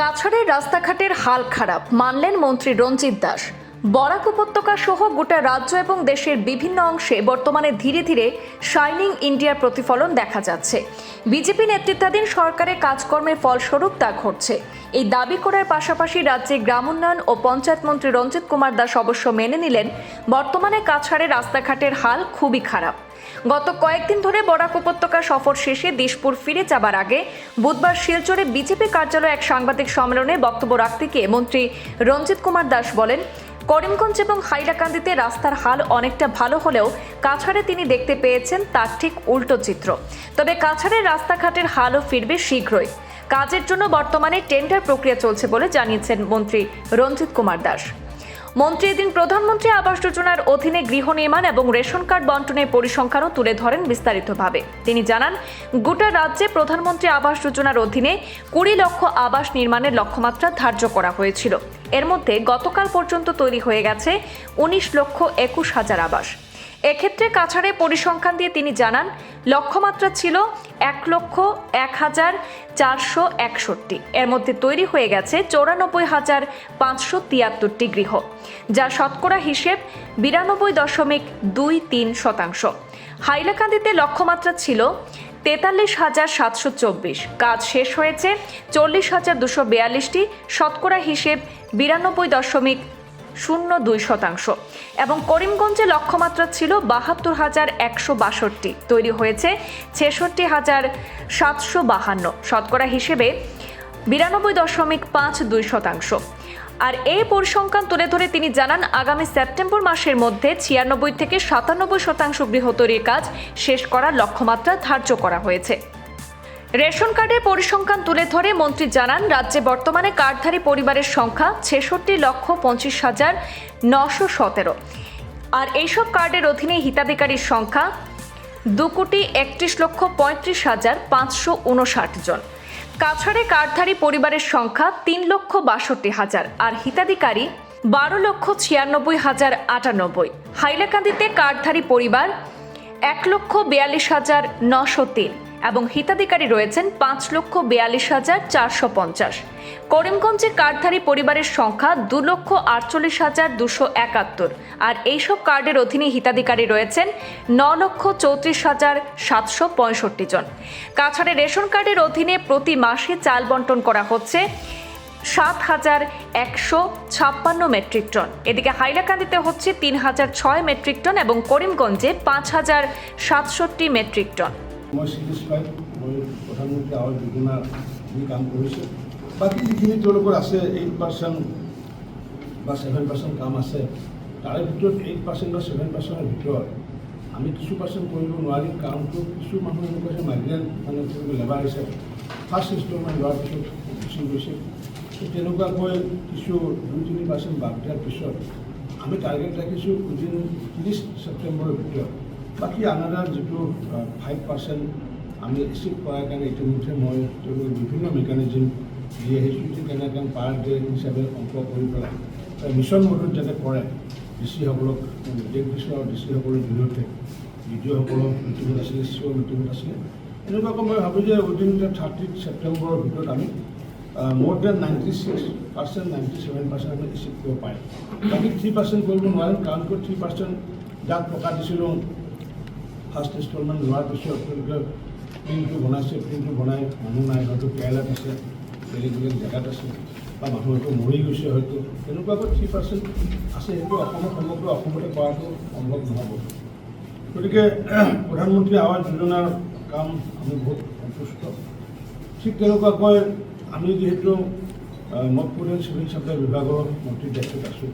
কাছাড়ের রাস্তাঘাটের হাল খারাপ মানলেন মন্ত্রী রঞ্জিত দাস। বরাক উপত্যকা সহ গোটা রাজ্য এবং দেশের বিভিন্ন অংশে বর্তমানে ধীরে ধীরে শাইনিং ইন্ডিয়ার প্রতিফলন দেখা যাচ্ছে। বিজেপি নেতৃত্বাধীন সরকারের কাজকর্মের ফলস্বরূপ তা ঘটছে। এই দাবি করার পাশাপাশি রাজ্যে গ্রামোন্নয়ন ও পঞ্চায়েত মন্ত্রী রঞ্জিত কুমার দাস অবশ্য মেনে নিলেন, বর্তমানে কাছাড়ে রাস্তাঘাটের হাল খুবই খারাপ। গত কয়েকদিন ধরে বরাক উপত্যকা সফর শেষে দিশপুর ফিরে যাবার আগে বুধবার শিলচরে বিজেপি কার্যালয়ে এক সাংবাদিক সম্মেলনে বক্তব্য রাখতে গিয়ে মন্ত্রী রঞ্জিত কুমার দাস বলেন করিমগঞ্জ এবং হাইলাকান্দিতে রাস্তার হাল অনেকটা ভালো হলেও কাছাড়ে তিনি দেখতে পেয়েছেন তার ঠিক উল্টো চিত্র। তবে কাছাড়ের রাস্তাঘাটের হালও ফিরবে শীঘ্রই। কাজের জন্য বর্তমানে টেন্ডার প্রক্রিয়া চলছে বলে জানিয়েছেন মন্ত্রী রঞ্জিত কুমার দাস। মন্ত্রী এদিন প্রধানমন্ত্রী আবাস যোজনার অধীনে গৃহ নির্মাণ এবং রেশন কার্ড বন্টনের পরিসংখ্যানও তুলে ধরেন বিস্তারিতভাবে। তিনি জানান, গোটা রাজ্যে প্রধানমন্ত্রী আবাস যোজনার অধীনে কুড়ি লক্ষ আবাস নির্মাণের লক্ষ্যমাত্রা ধার্য করা হয়েছিল। এর মধ্যে গতকাল পর্যন্ত তৈরি হয়ে গেছে উনিশ লক্ষ একুশ হাজার আবাস। এক্ষেত্রে কাছাড়ে পরিসংখ্যান দিয়ে তিনি জানান, লক্ষ্যমাত্রা ছিল এক লক্ষ এক হাজার চারশো একষট্টি। এর মধ্যে তৈরি হয়ে গেছে চৌরানব্বই হাজার পাঁচশো তিয়াত্তরটি গৃহ যা শতকরা হিসেব বিরানব্বই দশমিক দুই তিন শতাংশ। হাইলাকান্দিতে লক্ষ্যমাত্রা ছিল তেতাল্লিশ হাজার সাতশো চব্বিশ। কাজ শেষ হয়েছে চল্লিশ হাজার দুশো বিয়াল্লিশটি। শতকরা হিসেব বিরানব্বই দশমিক শূন্য দুই শতাংশ। এবং করিমগঞ্জে লক্ষ্যমাত্রা ছিল বাহাত্তর হাজার একশো বাষট্টি। তৈরি হয়েছে ছেষট্টি হাজার সাতশো বাহান্ন। শতকরা হিসেবে বিরানব্বই দশমিক পাঁচ দুই শতাংশ। আর এই পরিসংখ্যান তুলে ধরে তিনি জানান, আগামী সেপ্টেম্বর মাসের মধ্যে ছিয়ানব্বই থেকে সাতানব্বই শতাংশ গৃহ তৈরির কাজ শেষ করার লক্ষ্যমাত্রা ধার্য করা হয়েছে। রেশন কার্ডের পরিসংখ্যান তুলে ধরে মন্ত্রী জানান, রাজ্যে বর্তমানে কার্ডধারী পরিবারের সংখ্যা ছেষট্টি লক্ষ পঁচিশ হাজার নশো সতেরো। আর এইসব কার্ডের অধীনে হিতাধিকারীর সংখ্যা দু কোটি একত্রিশ লক্ষ পঁয়ত্রিশ হাজার পাঁচশো উনষাট জন। কাছাড়ে কার্ডধারী পরিবারের সংখ্যা তিন লক্ষ বাষট্টি হাজার আর হিতাধিকারী বারো লক্ষ ছিয়ানব্বই হাজার আটানব্বই। হাইলাকান্দিতে কার্ডধারী পরিবার এক লক্ষ বিয়াল্লিশ হাজার নশো তিন। এবং হিতাধিকারী রয়েছেন পাঁচ লক্ষ বিয়াল্লিশ হাজার চারশো পঞ্চাশ। করিমগঞ্জে কার্ডধারী পরিবারের সংখ্যা দু লক্ষ আটচল্লিশ হাজার দুশো একাত্তর। আর এইসব কার্ডের অধীনে হিতাধিকারী রয়েছেন ন লক্ষ চৌত্রিশ হাজার সাতশো পঁয়ষট্টি জন। কাছাড়ে রেশন কার্ডের অধীনে প্রতি মাসে চাল বন্টন করা হচ্ছে সাত হাজার একশো ছাপ্পান্ন মেট্রিক টন। এদিকে হাইলাকান্দিতে হচ্ছে তিন হাজার ছয় মেট্রিক টন এবং করিমগঞ্জে পাঁচ হাজার সাতষট্টি মেট্রিক টন। মই চেটিছফাই মই প্ৰধানমন্ত্ৰী আৱাস যোজনাৰ যি কাম কৰিছে বাকী যিখিনি তেওঁলোকৰ আছে এইট পাৰ্চেণ্ট বা ছেভেন পাৰ্চেণ্ট কাম আছে, তাৰে ভিতৰত এইট পাৰ্চেণ্ট বা ছেভেন পাৰ্চেণ্টৰ ভিতৰত আমি কিছু পাৰ্চেণ্ট কৰিব নোৱাৰিম কাৰণটো কিছু মানুহ এনেকুৱা আছে মাইগ্ৰেণ্ট মানে তেওঁলোকে লেবাৰ হিচাপে ফাৰ্ষ্ট ইনষ্টলমেণ্ট লোৱাৰ পিছত গুচি গৈছে। তেনেকুৱাকৈ কিছু দুই তিনি পাৰ্চেণ্ট বাদ দিয়াৰ পিছত আমি টাৰ্গেট ৰাখিছোঁ, উইদিন ত্ৰিছ ছেপ্টেম্বৰৰ ভিতৰত। বাকী আনাদাৰ যিটো ফাইভ পাৰ্চেণ্ট আমি ৰিচিভ কৰাৰ কাৰণে ইতিমধ্যে মই বিভিন্ন মেকানিজিম দি আহিছোঁ যে কেনেকৈ পাৰ ডে হিচাপে অঙ্ক কৰি তাৰ মিছন মডত যাতে কৰে ডি চিসকলক নিৰ্দেশ দিছোঁ আৰু ডি চিসকলৰ বিৰুদ্ধে বি ডি অ'সকলৰ মিটিঙত আছিলে চি অ' মিটিঙত আছিলে এনেকুৱাকৈ মই ভাবোঁ যে উইদিন দ্য থাৰ্টি ছেপ্টেম্বৰৰ ভিতৰত আমি more than ninety six percent ninety seven percent আমি ৰিচিভ কৰিব পাৰিম বাকী থ্ৰী পাৰ্চেণ্ট কৰিব নোৱাৰিম কাৰণ কিয় থ্ৰী পাৰ্চেণ্ট যাক টকা দিছিলোঁ ফাৰ্ষ্ট ইনষ্টলমেণ্ট লোৱাৰ পিছত তেওঁলোকে প্ৰিণ্টটো বনাইছে, প্ৰিণ্টটো বনাই মানুহ নাই, হয়তো কেৰেলাত আছে বেলেগ বেলেগ জেগাত আছে, বা মানুহ হয়তো মৰি গৈছে হয়তো, তেনেকুৱাকৈ থ্ৰী পাৰ্চেণ্ট আছে, সেইটো অসমৰ সমগ্ৰ অসমতে কৰাটো সম্ভৱ নহ'ব। গতিকে, প্ৰধানমন্ত্ৰী আৱাস যোজনাৰ কাম আমি বহুত সন্তুষ্ট। ঠিক তেনেকুৱাকৈ আমি যিহেতু নৰ্থ পৰিয়াল চিভিল চাপ্লাই বিভাগৰ মন্ত্ৰীৰ দায়িত্বত আছোঁ,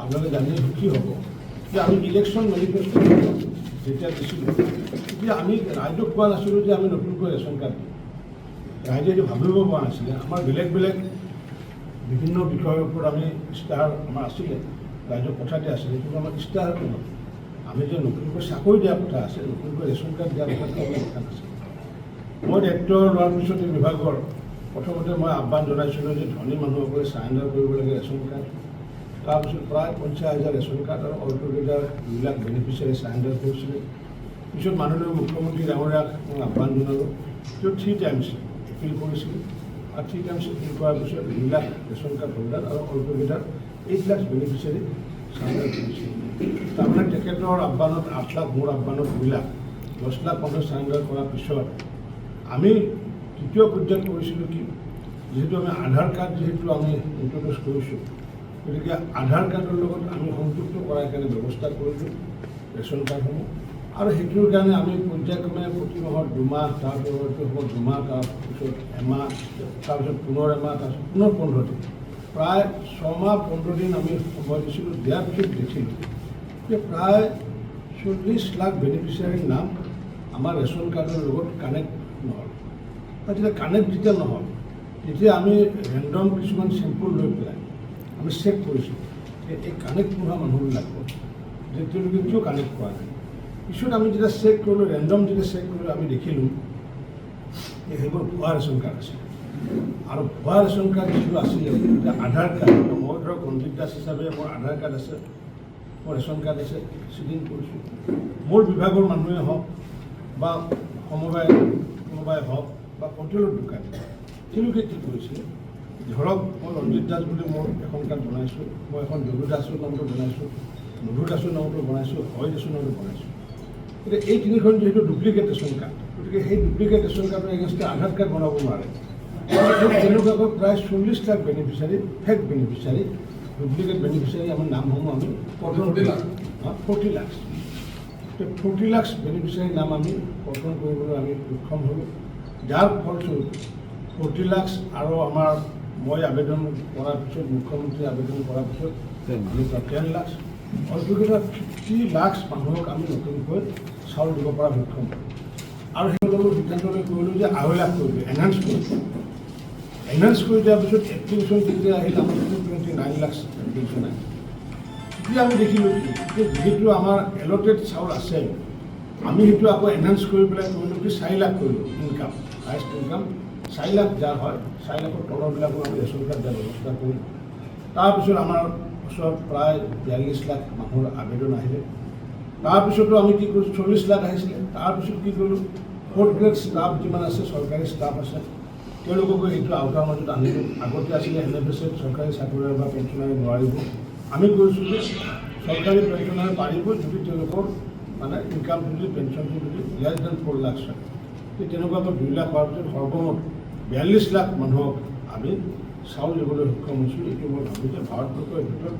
আপোনালোকে জানি সুখী হ'ব যে আমি ইলেকশ্যন মেনিফেষ্টো যেতিয়া দিছিলোঁ তেতিয়া আমি ৰাইজক কোৱা নাছিলোঁ যে আমি নতুনকৈ ৰেচন কাৰ্ড ৰাইজে এইটো ভাবিব পৰা নাছিলে। আমাৰ বেলেগ বেলেগ বিভিন্ন বিষয়ৰ ওপৰত আমি ইস্তাহাৰ আমাৰ আছিলে ৰাইজক কথা দিয়া আছিলে, কিন্তু আমাৰ নহয় আমি যে নতুনকৈ চাকৰি দিয়াৰ কথা আছে, নতুনকৈ ৰেচন কাৰ্ড কথাটো আমাৰ কথা নাছিলে। মই দায়িত্ব লোৱাৰ পিছত এই বিভাগৰ প্ৰথমতে মই আহ্বান জনাইছিলোঁ যে ধনী মানুহসকলে চাৰেণ্ডাৰ কৰিব লাগে ৰেচন কাৰ্ড। তাৰপিছত প্ৰায় পঞ্চাছ হাজাৰ ৰেচন কাৰ্ড আৰু অলটুগেডাৰ লাখ বেনিফিচিয়াৰী চাৰেণ্ডাৰ কৰিছিলে পিছত মাননীয় মুখ্যমন্ত্ৰী ডাঙৰীয়াক মই আহ্বান জনালোঁ। তেওঁ থ্ৰী টাইমছ এপিল কৰিছিলোঁ। আৰু থ্ৰী টাইমছ ফিল কৰাৰ পিছত লাখ ৰেচন কাৰ্ড হোল্ডাৰ আৰু অল্পকেইটাৰ এইট লাখ বেনিফিচিয়াৰী চাৰ্জাৰ কৰিছে তাৰমানে তেখেতৰ আহ্বানত, আঠ লাখ মোৰ আহ্বানত দুই লাখ দহ লাখ পঞ্চাছ চাৰেণ্ডাৰ কৰাৰ পিছত আমি তৃতীয় পৰ্যায়ত কৰিছিলোঁ কি, যিহেতু আমি আধাৰ কাৰ্ড যিহেতু আমি ইণ্ট্ৰডিউচ কৰিছোঁ গতিকে আধাৰ কাৰ্ডৰ লগত আমি সংযুক্ত কৰাৰ কাৰণে ব্যৱস্থা কৰিলোঁ, ৰেচন কাৰ্ডসমূহ। আৰু সেইটোৰ কাৰণে আমি পৰ্যায়ক্ৰমে প্ৰতি মাহত দুমাহ তাৰপিছত হ'ব দুমাহ তাৰপিছত এমাহ তাৰপিছত পুনৰ এমাহ তাৰপিছত পুনৰ পোন্ধৰ দিন। প্ৰায় ছমাহ, পোন্ধৰ দিন আমি সময় দিছিলোঁ দিয়াৰ পিছত দেখিলোঁ। যে প্ৰায় চল্লিছ লাখ বেনিফিচিয়াৰীৰ নাম আমাৰ ৰেচন কাৰ্ডৰ লগত কানেক্ট নহ'ল। আৰু যেতিয়া কানেক্ট যেতিয়া নহ'ল, তেতিয়া আমি ৰেণ্ডম কিছুমান চেম্পুল লৈ পেলাই চেক কৰিছোঁ এই কানেক্ট নোহোৱা মানুহবিলাকক যে তেওঁলোকে কিয় কানেক্ট কৰা নাই পিছত আমি যেতিয়া চেক কৰিলোঁ ৰেণ্ডম যেতিয়া চেক কৰিলোঁ আমি দেখিলোঁ যে সেইবোৰ ভুৱা ৰেচন কাৰ্ড আছে আৰু ভুৱা ৰেচন কাৰ্ড যিটো আছিলে আধাৰ কাৰ্ড মই ধৰক ৰঞ্জিত দাস হিচাপে মোৰ আধাৰ কাৰ্ড আছে মোৰ ৰেচন কাৰ্ড আছে চিডিং কৰিছোঁ মোৰ বিভাগৰ মানুহে হওক, বা সমবায় কোনোবাই হওক, বা হোটেলৰ দোকানী, তেওঁলোকে কি কৰিছিলে ধৰক মই ৰঞ্জিত দাস বুলি মোৰ এখন কাৰ্ড বনাইছোঁ মই এখন দেৱু দাসৰ নামটো বনাইছোঁ মধু দাসৰ নামটো বনাইছোঁ হয় দাসৰ নামটো বনাইছোঁ। গতিকে এই তিনিখন যিহেতু ডুপ্লিকেট ৰেচন কাৰ্ড গতিকে সেই ডুপ্লিকেট ৰেচন কাৰ্ডৰ এগেইনষ্টে আধাৰ কাৰ্ড বনাব নোৱাৰে। তেনেকুৱাকৈ প্ৰায় চল্লিছ lakh beneficiary fake beneficiary duplicate beneficiary আমাৰ নামসমূহ আমি কৰ্তন forty lakh. Forty lakh. Beneficiary নাম আমি কৰ্তন কৰিবলৈ আমি সক্ষম হ'লোঁ। যাৰ ফলস্বৰূপে ফৰ্টি লাখ আৰু আমাৰ মই আবেদন কৰাৰ পিছত মুখ্যমন্ত্ৰী আবেদন কৰাৰ পিছত টেন লাখ অল্পকেইটা ফিফটি লাখ মানুহক আমি নতুনকৈ চাউল দিব পৰা সক্ষম। আৰু সিদ্ধান্ত লৈ কৰিলোঁ যে আঢ়ৈ লাখ কৰিলোঁ এনহান্স কৰিলোঁ এনহান্স কৰি দিয়াৰ পিছত এপ্লিকেশ্যন যেতিয়া আহিল আমাৰ two twenty nine lakh application Ahil তেতিয়া আমি দেখিলোঁ যে যিহেতু আমাৰ এলটেড চাউল আছে আমি সেইটো আকৌ এনহান্স কৰি পেলাই কৰিলোঁ কি চাৰি লাখ কৰিলোঁ ইনকাম হায়েষ্ট ইনকাম চাৰি লাখ যাৰ হয় চাৰি লাখৰ তলৰবিলাকো আমি ৰেচন কাৰ্ড দিয়াৰ ব্যৱস্থা কৰিলোঁ তাৰপিছত আমাৰ ওচৰত প্ৰায় বিয়াল্লিছ লাখ মানুহৰ আবেদন আহিলে। তাৰপিছতো আমি কি কৰিছোঁ, চল্লিছ লাখ আহিছিলে। তাৰপিছত কি কৰিলোঁ ফ'ৰ্থ গ্ৰেড ষ্টাফ যিমান আছে, চৰকাৰী ষ্টাফ আছে, তেওঁলোককো এইটো আওতাৰ মাজত আনিলোঁ। আগতে আছিলে এন এফ চৰকাৰী চাকৰিয়াল বা পেঞ্চনাৰী নোৱাৰিব আমি কৈছোঁ যে চৰকাৰী পেঞ্চনাৰী পাৰিব যদি তেওঁলোকৰ মানে ইনকাম যদি পেঞ্চনটো যদি লেছ দেন ফ'ৰ লাখ হয়। তেনেকুৱাকৈ দুই লাখ হোৱাৰ পিছত সৰ্বমুঠ বিয়াল্লিছ লাখ মানুহক আমি চাউল দিবলৈ সক্ষম হৈছোঁ। এইটো মই ভাবোঁ যে ভাৰতবৰ্ষৰ ভিতৰত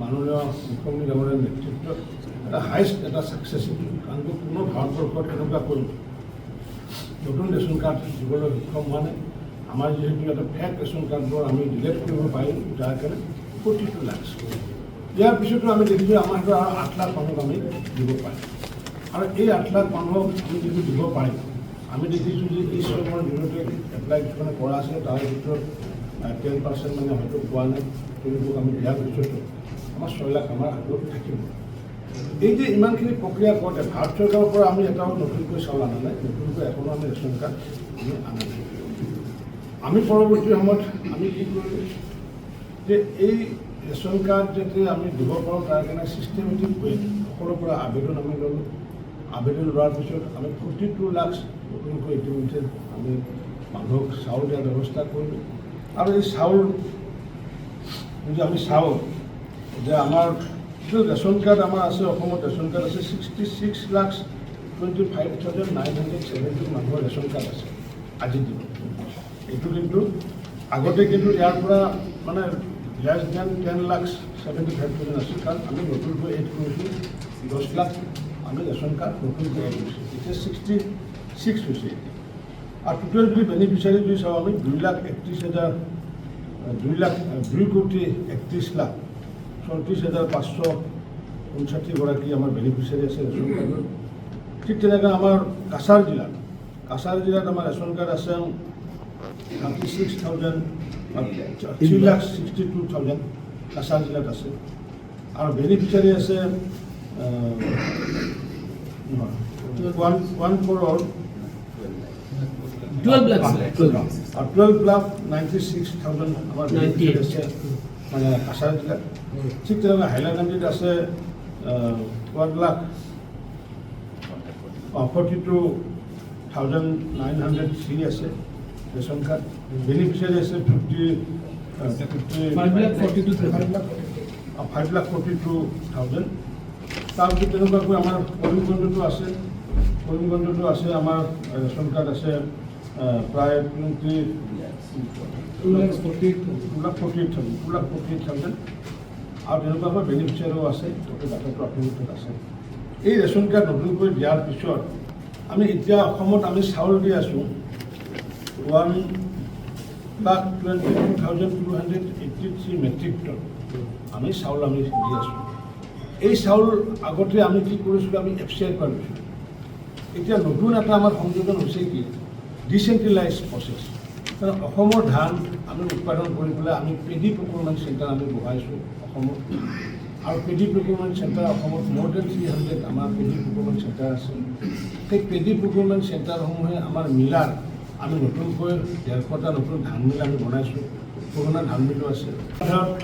মাননীয় মুখ্যমন্ত্ৰী ডাঙৰীয়াৰ নেতৃত্বত এটা হাইষ্ট এটা ছাকচেছ এইটো কাৰণ কোনো ভাৰতবৰ্ষত এনেকুৱাকৈ নতুন ৰেচন কাৰ্ড দিবলৈ সক্ষম হোৱা নাই। আমাৰ যিহেতু এটা ফেক ৰেচন কাৰ্ডবোৰ আমি ডিলেট কৰিব পাৰিম, যাৰ কাৰণে প্ৰতিটো লাখ ইয়াৰ পিছতো আমি দেখিছোঁ আমাৰ হাতত আৰু আঠ লাখ মানুহক আমি দিব পাৰিম। আৰু এই আঠ লাখ মানুহক আমি যিটো দিব পাৰিম আমি দেখিছোঁ যে এই শ্ৰমৰ জৰিয়তে এপ্লাই কিছুমানে কৰা আছে তাৰে ভিতৰত টেন পাৰ্চেণ্ট মানে হয়তো পোৱা নাই। তেওঁলোকক আমি দিয়াৰ পিছতো আমাৰ ছয় লাখ আমাৰ হাতত থাকিব। এই যে ইমানখিনি প্ৰক্ৰিয়া কৰোঁতে ভাৰত চৰকাৰৰ পৰা আমি এটাও নতুনকৈ চাউল অনা নতুনকৈ এখনও আমি ৰেচন কাৰ্ড আমি নাই। আমি পৰৱৰ্তী সময়ত আমি কি কৰিলোঁ যে এই ৰেচন কাৰ্ড যাতে আমি দিব পাৰোঁ, তাৰ কাৰণে ছিষ্টেমেটিক ৱে সকলোৰে পৰা আবেদন আমি ল'লোঁ। আবেদন লোৱাৰ পিছত আমি ফৰ্টি টু লাখ নতুনকৈ ইতিমধ্যে আমি মানুহক চাউল দিয়াৰ ব্যৱস্থা কৰিলোঁ আৰু এই চাউল, যদি আমি চাওঁ যে আমাৰ যিটো ৰেচন কাৰ্ড আমাৰ আছে, অসমত ৰেচন কাৰ্ড আছে sixty six lakh twenty five thousand nine hundred seventy মানুহৰ ৰেচন কাৰ্ড আছে আজিৰ দিনত এইটো কিন্তু, আগতে কিন্তু ইয়াৰ পৰা মানে less than ten lakh seventy five thousand আছিল, কাৰণ আমি নতুনকৈ এড কৰিছোঁ দহ লাখ আমি ৰেচন কাৰ্ড নতুনকৈ এড কৰিছোঁ এতিয়া ছিক্সটি সিক্স সোসাইটি আর টোটাল বিল যদি বিল আমি দুই লাখ একত্রিশ হাজার দুই লাখ দুই কোটি একত্রিশ লাখ। চৌত্রিশ হাজার পাঁচশো ঊনষাঠি গৰাকী আমাৰ বেনিফিচিয়াৰী আছে ৰেচন কাৰ্ডৰ ঠিক তেনেকৈ আমাৰ কাছাৰ জিলাত কাছাৰ জিলাত আমাৰ ৰেচন কাৰ্ড আছে thirty six thousand three lakh. Sixty two thousand Cachar জিলাত আছে। আৰু বেনিফিচিয়াৰী আছে one one for all 12 lakh 12 lakh আর 12 লাখ 96000 আমার মানে আশা দিলে ঠিক তেমন হাইলাইট আমি আছে 1 লাখ 42903 আছে। রেশন কার্ড বেনিফিশিয়ারি আছে 50 5 lakh 42000 five lakh forty two thousand তাৰপিছত তেনেকুৱাকৈ আমাৰ কৰিমগঞ্জতো আছে। কৰিমগঞ্জতো আছে আমাৰ ৰেচন কাৰ্ড আছে। Two lakhs forty eight thousand. Two lakh forty eight thousand two lakh forty eight thousand আৰু তেনেকুৱাকৈ বেনিফিচিয়াৰীও আছে গোটেই ডাটাটো আপোনাৰ আছে। এই ৰেচন কাৰ্ড নতুনকৈ দিয়াৰ পিছত, আমি এতিয়া অসমত আমি চাউল দি আছোঁ। One lakh twenty two thousand two hundred eighty three metric ton আমি চাউল আমি দি আছোঁ। এই চাউল আগতে আমি কি কৰিছিলোঁ, আমি এফ চি আইৰ পৰা লৈছিলোঁ। এতিয়া নতুন এটা আমাৰ সংযোজন হৈছে কি? ডিচেণ্ট্ৰেলাইজ প্ৰচেছ কাৰণ অসমৰ ধান আমি উৎপাদন কৰি পেলাই আমি পেডি প্ৰকুৰমেণ্ট চেণ্টাৰ আমি বহাইছোঁ অসমত। আৰু পেডি প্ৰকুৰমেণ্ট চেণ্টাৰ অসমত মোৰ দেন থ্ৰী হাণ্ড্ৰেড আমাৰ পেডি প্ৰকুৰমেণ্ট চেণ্টাৰ আছে। সেই পেডি প্ৰকুৰমেণ্ট চেণ্টাৰসমূহে আমাৰ মিলাৰ আমি নতুনকৈ ডেৰশটা নতুন ধান মিল আমি বনাইছোঁ। পুৰণা ধান মিলো আছে।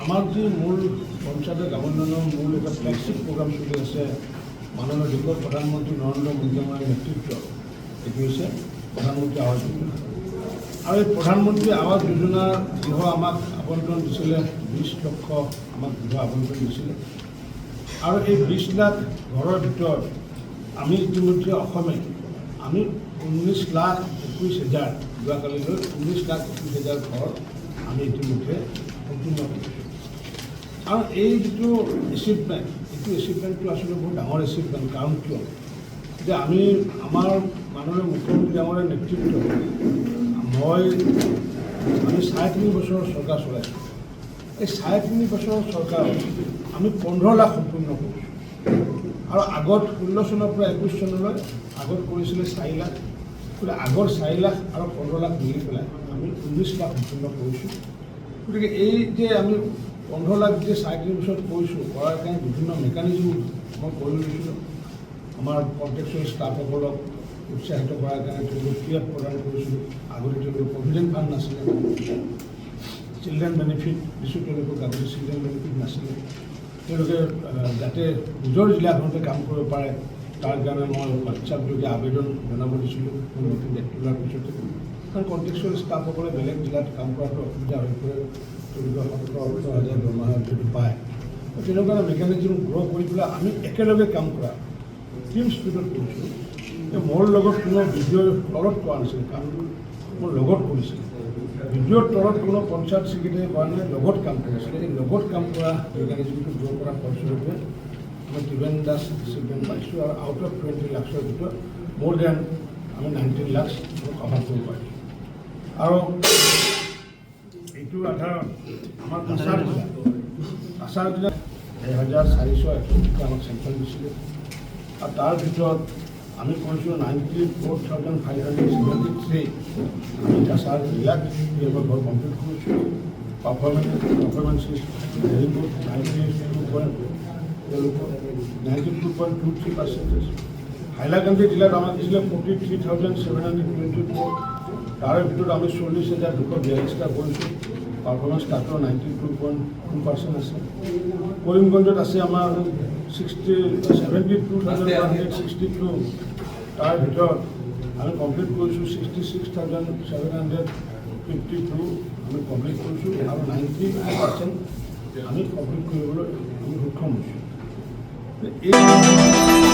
আমাৰ যি মূল পঞ্চায়তৰ গাঁৱৰ মূল এটা ফ্লেগশ্বিপ প্ৰগ্ৰাম চলি আছে, মাননীয় দেশৰ প্ৰধানমন্ত্ৰী নৰেন্দ্ৰ মোদী ডাঙৰীয়াৰ নেতৃত্বত। এইটো হৈছে প্ৰধানমন্ত্ৰী আৱাস যোজনা আৰু এই প্ৰধানমন্ত্ৰী আৱাস যোজনাৰ গৃহ আমাক আবণ্টন দিছিলে বিছ লক্ষ আমাক গৃহ আবণ্টন দিছিলে। আৰু এই বিছ লাখ ঘৰৰ ভিতৰত আমি ইতিমধ্যে অসমে, আমি ঊনৈছ লাখ একৈছ হেজাৰ, যোৱাকালিলৈ ঊনৈছ লাখ একৈছ হেজাৰ ঘৰ আমি ইতিমধ্যে সম্পূৰ্ণ কৰিছোঁ আৰু এই যিটো এচিভমেণ্ট এইটো এচিভমেণ্টটো আচলতে বহুত ডাঙৰ এচিভমেণ্ট কাৰণ কিয়? যে আমি আমাৰ মাননীয় মুখ্যমন্ত্ৰী ডাঙৰীয়াৰ নেতৃত্বত মই আমি চাৰে তিনি বছৰৰ চৰকাৰ চলাইছোঁ এই চাৰে তিনি বছৰৰ চৰকাৰত আমি পোন্ধৰ লাখ সম্পূৰ্ণ কৰিছোঁ। আৰু আগত ষোল্ল চনৰ পৰা একৈছ চনলৈ আগত কৰিছিলে চাৰি লাখ। গতিকে আগৰ চাৰি লাখ আৰু পোন্ধৰ লাখ মিলি পেলাই আমি ঊনৈছ লাখ সম্পূৰ্ণ কৰিছোঁ। গতিকে এই যে আমি পোন্ধৰ লাখ যে চাৰে তিনি বছৰত কৰিছোঁ, কৰাৰ কাৰণে বিভিন্ন মেকানিজম মই কৰি লৈছিলোঁ আমাৰ কণ্টেক্সুৱেল ষ্টাফসকলক উৎসাহিত কৰাৰ কাৰণে তেওঁলোকক পি এফ প্ৰদান কৰিছিলোঁ আগতে তেওঁলোকৰ প্ৰভিডেণ্ট ফাণ্ড নাছিলে চিলড্ৰেন বেনিফিট দিছোঁ তেওঁলোকক আগতে চিলড্ৰেন বেনিফিট নাছিলে তেওঁলোকে যাতে নিজৰ জিলাখনতে কাম কৰিব পাৰে, তাৰ কাৰণে মই হোৱাটছআপ যোগে আবেদন জনাব দিছিলোঁ। নতুন দায়িত্ব লোৱাৰ পিছতে। কাৰণ কণ্টেক্সুৱেল ষ্টাফসকলে বেলেগ জিলাত কাম কৰাটো অসুবিধা হৈ পৰে। তেওঁলোকে সত্তৰ ওঠৰ হাজাৰ দৰমহা যিটো পায়। তেনেকুৱা মেকানিজম গ্ৰ' কৰি পেলাই আমি একেলগে কাম কৰা। টিম স্পীডত কৰিছোঁ। মোৰ লগত কোনো ভিডিঅ'ৰ তলত কৰা নাছিল, কাম মোৰ লগত কৰিছিল। ভিডিঅ'ৰ তলত কোনো পঞ্চায়ত ছেক্ৰেটাৰী কৰা নাই লগত কাম কৰিছিলে এই লগত কাম কৰা মেকানিজমটো গ্ৰ' কৰা ফলস্বৰূপে মই টিভেন দাস ছিগমেণ্ট পাইছোঁ আৰু আউট অফ টুৱেণ্টি লাখছৰ ভিতৰত মোৰ দেন আমি নাইনটিন লাখছ কভাৰ কৰিব পাৰিছোঁ আৰু এইটো আধাৰ আমাৰ কাছাৰ জিলা কাছাৰ জিলাত এহেজাৰ চাৰিশ একষষ্ঠিটা আমাক চেংচন দিছিলে। আৰু তাৰ ভিতৰত আমি কৰিছোঁ ninety four thousand five hundred seventy three আমি কাছাৰ জিলাত এইবাৰ ঘৰ কমপ্লিট কৰিছোঁ performance performance is very good ninety two তেওঁলোকৰ ninety two point two three percentage Hailakandi জিলাত আমাক দিছিলে forty three thousand seven hundred twenty four তাৰে ভিতৰত আমি চল্লিছ হাজাৰ দুশ বিয়াল্লিছটা কৰিছোঁ পাৰফৰ্মেঞ্চ তাতো ninety two point two percent আছে কৰিমগঞ্জত আছে আমাৰ sixty seventy two thousand one hundred sixty two তাৰ ভিতৰত আমি কমপ্লিট কৰিছোঁ sixty six thousand seven hundred fifty two আমি কমপ্লিট কৰিছোঁ আৰু নাইণ্টি পাৰ্চেণ্ট আমি কমপ্লিট কৰিবলৈ আমি সক্ষম হৈছোঁ এই